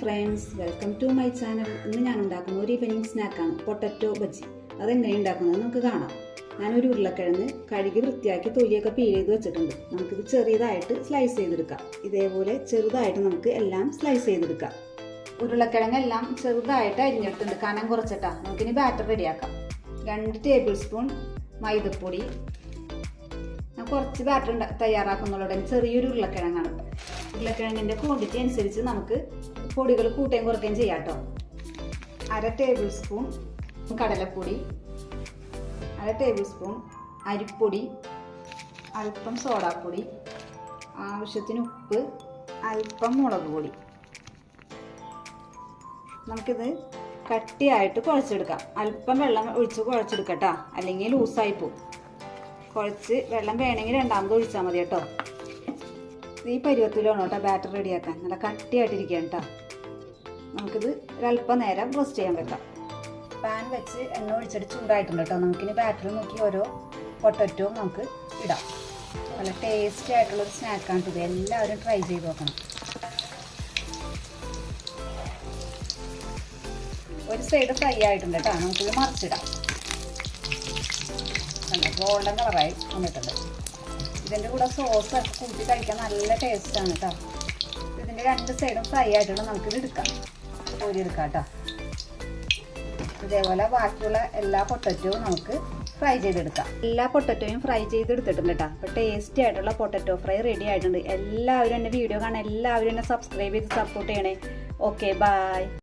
Friends welcome to my channel ഇന്ന് ഞാൻ ഉണ്ടാക്കുന്ന ഒരു ഈവനിങ് സ്നാക്കാണ് പൊട്ടറ്റോ ബജ്ജി. അതെങ്ങനെ ഉണ്ടാക്കുന്നത് നമുക്ക് കാണാം. ഞാനൊരു ഉരുളക്കിഴങ്ങ് കഴുകി വൃത്തിയാക്കി തൊലിയൊക്കെ പീൽ ചെയ്ത് വെച്ചിട്ടുണ്ട്. നമുക്കിത് ചെറിയതായിട്ട് സ്ലൈസ് ചെയ്തെടുക്കാം. ഇതേപോലെ ചെറുതായിട്ട് നമുക്ക് എല്ലാം സ്ലൈസ് ചെയ്തെടുക്കാം. ഉരുളക്കിഴങ്ങ് എല്ലാം ചെറുതായിട്ട് അരിഞ്ഞെടുത്തിട്ടുണ്ട്. കനം കുറച്ചിട്ടാ. നമുക്കിനി ബാറ്റർ റെഡിയാക്കാം രണ്ട് ടേബിൾ സ്പൂൺ മൈദപ്പൊടി. ഞാൻ കുറച്ച് ബാറ്റർ തയ്യാറാക്കുന്നുള്ളൂ ചെറിയൊരു ഉരുളക്കിഴങ്ങാണ്. ഉരുളക്കിഴങ്ങിന്റെ ക്വാണ്ടിറ്റി അനുസരിച്ച് നമുക്ക് പൊടികൾ കൂട്ടുകയും കുറയ്ക്കുകയും ചെയ്യാം കേട്ടോ അര ടേബിൾ സ്പൂൺ കടലപ്പൊടി അര ടേബിൾ സ്പൂൺ അരിപ്പൊടി അല്പം സോഡാപ്പൊടി ആവശ്യത്തിന് ഉപ്പ് അല്പം മുളക് പൊടി. നമുക്കിത് കട്ടിയായിട്ട് കുഴച്ചെടുക്കാം. അല്പം വെള്ളം ഒഴിച്ച് കുഴച്ചെടുക്കട്ടോ അല്ലെങ്കിൽ ലൂസായി പോകും കുഴച്ച് വെള്ളം വേണമെങ്കിൽ രണ്ടാമത് ഒഴിച്ചാൽ മതി കേട്ടോ ഈ പരുവത്തിലാണ് കേട്ടോ ബാറ്റർ റെഡിയാക്കാൻ നല്ല കട്ടിയായിട്ടിരിക്കുകയാണ് കേട്ടോ. നമുക്കിത് ഒരല്പം നേരം റോസ്റ്റ് ചെയ്യാൻ വെക്കാം. പാൻ വെച്ച് എണ്ണ ഒഴിച്ചിട്ട് ചൂടായിട്ടുണ്ട് കേട്ടോ. നമുക്കിനി ബാറ്റർ നോക്കി ഓരോ പൊട്ടറ്റവും നമുക്ക് ഇടാം. നല്ല ടേസ്റ്റി ആയിട്ടുള്ളൊരു സ്നാക്കാണ് ഇത്. എല്ലാവരും ട്രൈ ചെയ്ത് നോക്കണം. ഒരു സൈഡ് ഫ്രൈ ആയിട്ടുണ്ട് കേട്ടോ. നമുക്കിത് മറിച്ചിടാം. ഗോൾഡൻ കളറായി വന്നിട്ടുണ്ട്. ഇതിന്റെ കൂടെ സോസ് ഒക്കെ കൂട്ടി കഴിക്കാൻ നല്ല ടേസ്റ്റാണ് കേട്ടോ ഇതിന്റെ രണ്ട് സൈഡും ഫ്രൈ ആയിട്ടുള്ള നമുക്കിത് എടുക്കാം. കോരി എടുക്കാം കേട്ടോ ഇതേപോലെ ബാക്കിയുള്ള എല്ലാ പൊട്ടറ്റോയും നമുക്ക് ഫ്രൈ ചെയ്തെടുക്കാം. എല്ലാ പൊട്ടറ്റോയും ഫ്രൈ ചെയ്തെടുത്തിട്ടുണ്ട് കേട്ടോ അപ്പോൾ ടേസ്റ്റി ആയിട്ടുള്ള പൊട്ടറ്റോ ഫ്രൈ റെഡി ആയിട്ടുണ്ട്. എല്ലാവരും എന്റെ വീഡിയോ കാണാൻ എല്ലാവരും എന്നെ സബ്സ്ക്രൈബ് ചെയ്ത് സപ്പോർട്ട് ചെയ്യണേ. Okay bye